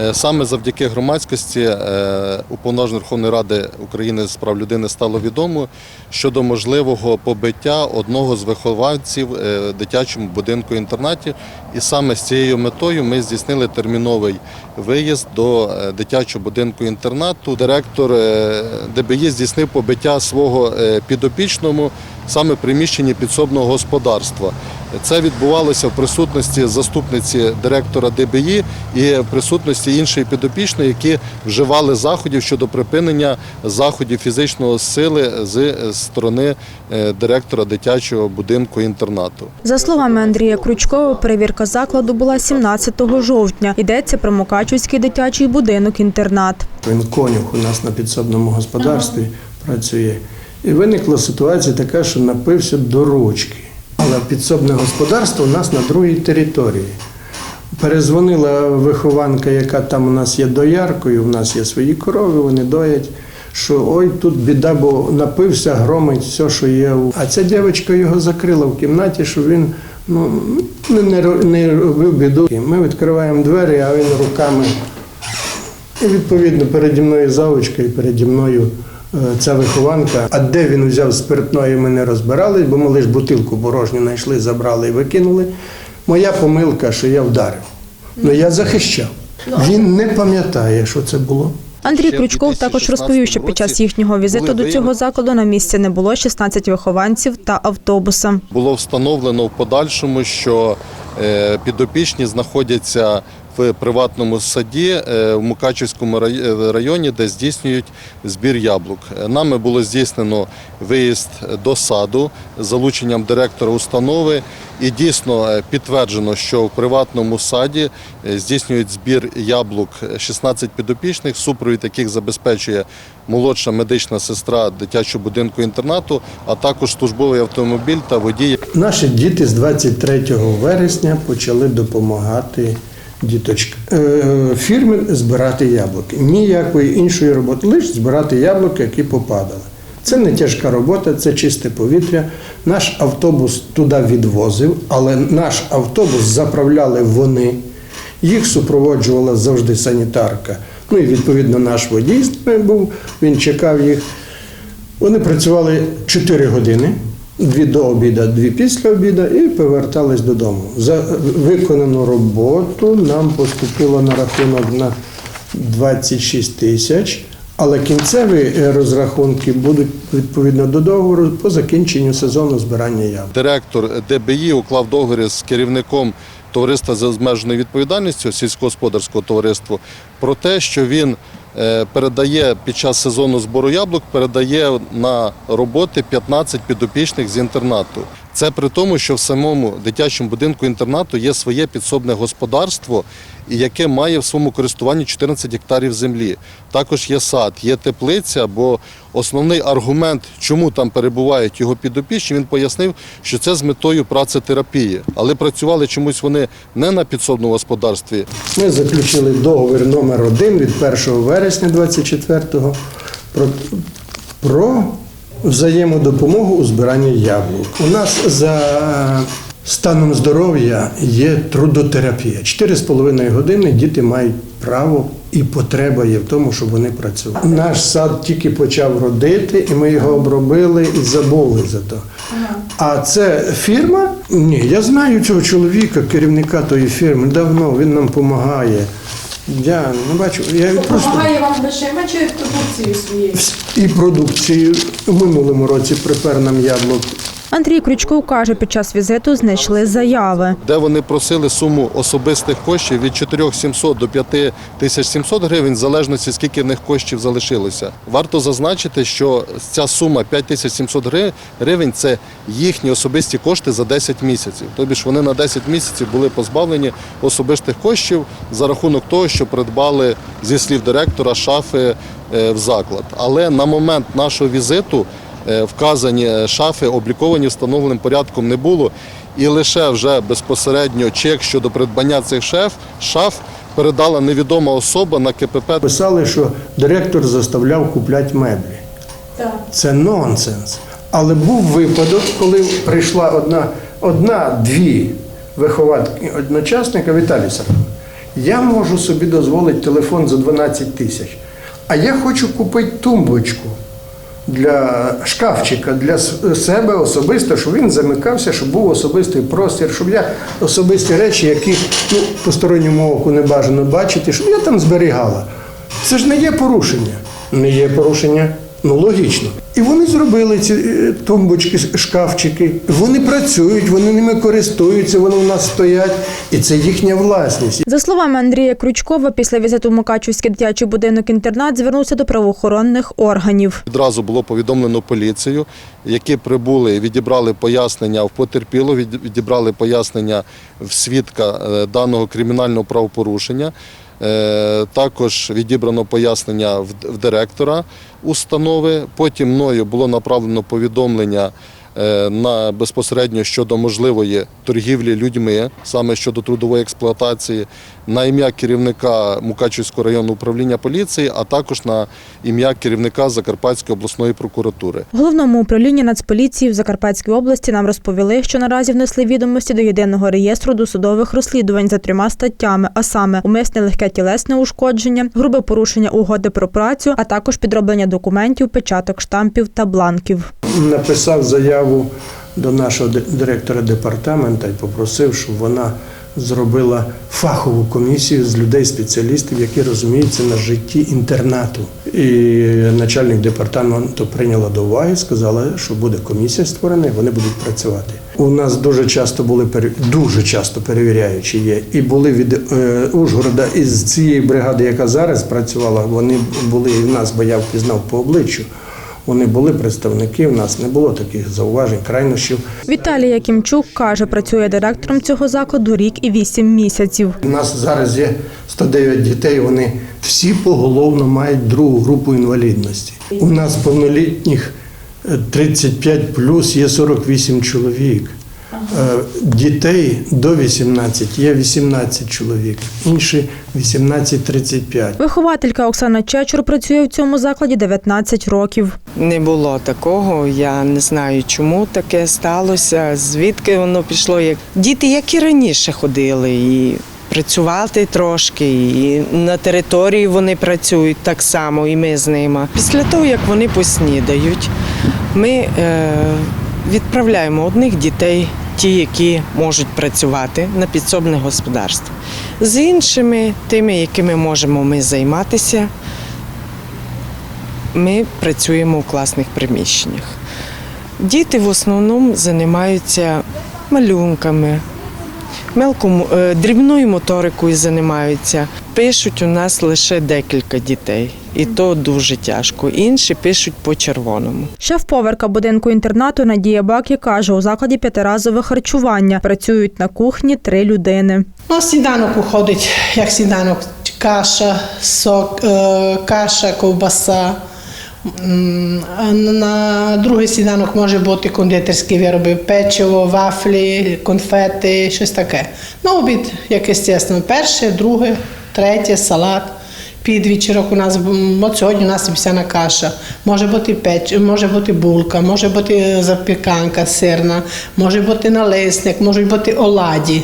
Е, Саме завдяки громадськості е, уповноваженої Верховної Ради України з прав людини стало відомо щодо можливого побиття одного з вихованців е, в дитячому будинку інтернаті. І саме з цією метою ми здійснили терміновий виїзд до дитячого будинку інтернату. Директор ДБІ здійснив побиття свого підопічному саме приміщенні підсобного господарства. Це відбувалося в присутності заступниці директора ДБІ і в присутності іншої підопічної, які вживали заходів щодо припинення заходів фізичного сили з сторони е, директора дитячого будинку інтернату. За словами Андрія Крючкова, перевірка закладу була 17 жовтня. Йдеться про Мукачівський дитячий будинок-інтернат. Він конюх у нас на підсобному господарстві працює. І виникла ситуація така, що напився до ручки. Але підсобне господарство у нас на другій території. Перезвонила вихованка, яка там у нас є дояркою, у нас є свої корови, вони доять. Що ой, тут біда, бо напився, громить все, що є. А ця дівчинка його закрила в кімнаті, щоб він ну, не, не, робив біду. Ми відкриваємо двері, а він руками і відповідно переді мною завучка і переді мною ця вихованка. А де він взяв спиртної, ми не розбирались, бо ми лише бутилку порожню знайшли, забрали і викинули. Моя помилка, що я вдарив. Ну я захищав. Він не пам'ятає, що це було. Андрій Крючков також розповів, що під час їхнього візиту до цього закладу на місці не було 16 вихованців та автобуса. Було встановлено в подальшому, що е, підопічні знаходяться в приватному саді е, в Мукачівському е, районі, де здійснюють збір яблук. Е, Нами було здійснено виїзд до саду з залученням директора установи, і дійсно підтверджено, що в приватному саді здійснюють збір яблук 16 підопічних, супровід яких забезпечує молодша медична сестра дитячого будинку інтернату, а також службовий автомобіль та водій. Наші діти з 23 вересня почали допомагати діточкам е, фірми збирати яблуки. Ніякої іншої роботи, лише збирати яблуки, які попадали. Це не тяжка робота, це чисте повітря. Наш автобус туди відвозив, але наш автобус заправляли вони. Їх супроводжувала завжди санітарка. Ну і відповідно наш водій був, він чекав їх. Вони працювали 4 години, дві до обіду, дві після обіду, і повертались додому. За виконану роботу нам поступило на рахунок на 26 тисяч, але кінцеві е, розрахунки будуть відповідно до договору по закінченню сезону збирання яблук. Директор ДБІ уклав договір з керівником товариства з обмеженою відповідальністю сільськогосподарського товариства про те, що він передає під час сезону збору яблук, передає на роботи 15 підопічних з інтернату. Це при тому, що в самому дитячому будинку інтернату є своє підсобне господарство, яке має в своєму користуванні 14 гектарів землі. Також є сад, є теплиця, бо основний аргумент, чому там перебувають його підопічні, він пояснив, що це з метою працетерапії. Але працювали чомусь вони не на підсобному господарстві, Ми заключили договір номер 1 від 1 вересня 24-го про, про взаємодопомогу у збиранні яблук. У нас за станом здоров'я є трудотерапія. 4,5 години діти мають право і потреба є в тому, щоб вони працювали. Наш сад тільки почав родити, і ми його обробили і забули за то. А це фірма? Ні, я знаю цього чоловіка, керівника тої фірми. Давно він нам допомагає. Я не бачу. Я просто Допомагає вам грошима чи продукцією своєю? і продукцію в минулому році припер нам яблук. Андрій Крючков каже, під час візиту знайшли заяви. де вони просили суму особистих коштів від 4700 до 5700 гривень, в залежності скільки в них коштів залишилося. Варто зазначити, що ця сума 5700 гри- гривень це їхні особисті кошти за 10 місяців. Тобто ж вони на 10 місяців були позбавлені особистих коштів за рахунок того, що придбали зі слів директора шафи е, в заклад. Але на момент нашого візиту вказані е, шафи обліковані встановленим порядком не було. І лише вже безпосередньо чек щодо придбання цих шеф, шаф передала невідома особа на КПП. Писали, що директор заставляв купляти меблі. Так. Це нонсенс. Але був випадок, коли прийшла одна, одна дві виховатки одночасника Віталій Сарков. Я можу собі дозволити телефон за 12 тисяч, а я хочу купити тумбочку для шкафчика, для себе особисто, щоб він замикався, щоб був особистий простір, щоб я особисті речі, які ну, посторонньому оку не бажано бачити, щоб я там зберігала. Це ж не є порушення. Не є порушення, ну логічно. І вони зробили ці е, тумбочки, шкафчики. Вони працюють, вони ними користуються, вони у нас стоять, і це їхня власність. За словами Андрія Крючкова, після візиту в Мукачівський дитячий будинок-інтернат звернувся до правоохоронних органів. Відразу було повідомлено поліцію, які прибули, відібрали пояснення в потерпіло, від- відібрали пояснення в свідка е, даного кримінального правопорушення. Е, Також відібрано пояснення в директора установи. Потім мною було направлено повідомлення на безпосередньо щодо можливої торгівлі людьми, саме щодо трудової експлуатації, на ім'я керівника Мукачівського районного управління поліції, а також на ім'я керівника Закарпатської обласної прокуратури. Головному управлінні Нацполіції в Закарпатській області нам розповіли, що наразі внесли відомості до єдиного реєстру досудових розслідувань за трьома статтями, а саме умисне легке тілесне ушкодження, грубе порушення угоди про працю, а також підроблення документів, печаток, штампів та бланків. Написав заяву до нашого ди- директора департамента і попросив, щоб вона зробила фахову комісію з людей-спеціалістів, які розуміються на житті інтернату. І начальник департаменту прийняла до уваги, сказала, що буде комісія створена, і вони будуть працювати. У нас дуже часто були дуже часто перевіряючі є, і були від е, Ужгорода із цієї бригади, яка зараз працювала. Вони були і в нас, бо я впізнав по обличчю. Вони були представники, в нас не було таких зауважень, крайнощів. Віталій Якимчук каже, працює директором цього закладу рік і вісім місяців. У нас зараз є 109 дітей, вони всі поголовно мають другу групу інвалідності. У нас повнолітніх е, 35 плюс є 48 чоловік. Е, Дітей до 18 є 18 чоловік, інші 18-35. Вихователька Оксана Чечур працює в цьому закладі 19 років. Не було такого. Я не знаю, чому таке сталося, звідки воно пішло. Як діти, як і раніше ходили, і працювати трошки, і на території вони працюють так само, і ми з ними. Після того, як вони поснідають, ми е, відправляємо одних дітей, ті, які можуть працювати на підсобне господарство. З іншими, тими, якими можемо ми займатися, ми працюємо у класних приміщеннях. Діти в основному займаються малюнками, мелком, е, дрібною моторикою займаються. Пишуть у нас лише декілька дітей, і то дуже тяжко. Інші пишуть по червоному. Шеф-поверка будинку інтернату Надія Бакі каже, у закладі п'ятиразове харчування. Працюють на кухні три людини. Ну, сніданок уходить, як сніданок, каша, сок, е, каша, ковбаса. На другий сніданок може бути кондитерські вироби, печиво, вафлі, конфети, щось таке. На обід, як естественно, перше, друге, третє, салат. Під вечірок у нас от сьогодні у нас вівсяна каша. Може бути печ, може бути булка, може бути запіканка сирна, може бути налисник, можуть бути оладі.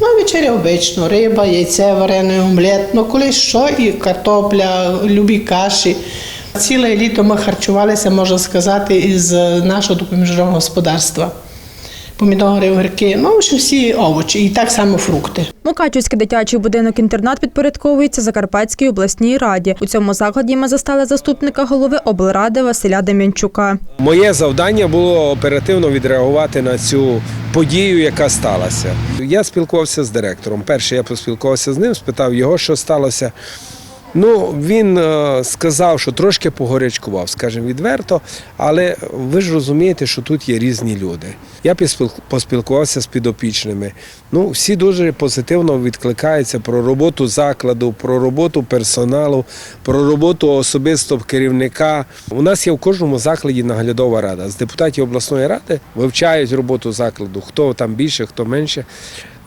Ну, вечеря обично, риба, яйце, варене, омлет, ну коли що, і картопля, любі каші. Ціле літо ми харчувалися, можна сказати, із нашого допоміжного господарства. Помідори, огірки, ну, що всі овочі, і так само фрукти. Мукачівський дитячий будинок-інтернат підпорядковується Закарпатській обласній раді. У цьому закладі ми застали заступника голови облради Василя Дем'янчука. Моє завдання було оперативно відреагувати на цю подію, яка сталася. Я спілкувався з директором. Перше я поспілкувався з ним, спитав його, що сталося. Ну, він е, сказав, що трошки погорячкував, скажімо відверто, але ви ж розумієте, що тут є різні люди. Я поспілкувався з підопічними. Ну, всі дуже позитивно відкликаються про роботу закладу, про роботу персоналу, про роботу особисто керівника. У нас є в кожному закладі наглядова рада. З депутатів обласної ради вивчають роботу закладу, хто там більше, хто менше.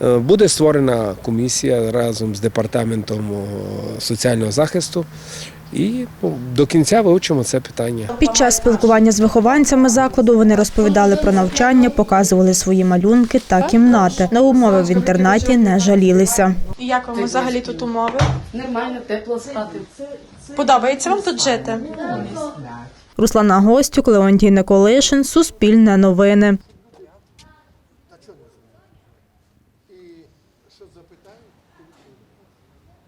Е, Буде створена комісія разом з департаментом соціального захисту. І до кінця вивчимо це питання. Під час спілкування з вихованцями закладу вони розповідали про навчання, показували свої малюнки та кімнати. На умови в інтернаті не жалілися. Як вам взагалі тут умови? Нормально, тепло спати. Подобається вам тут жити? Руслана Гостюк, Леонтій Николишин, Суспільне новини.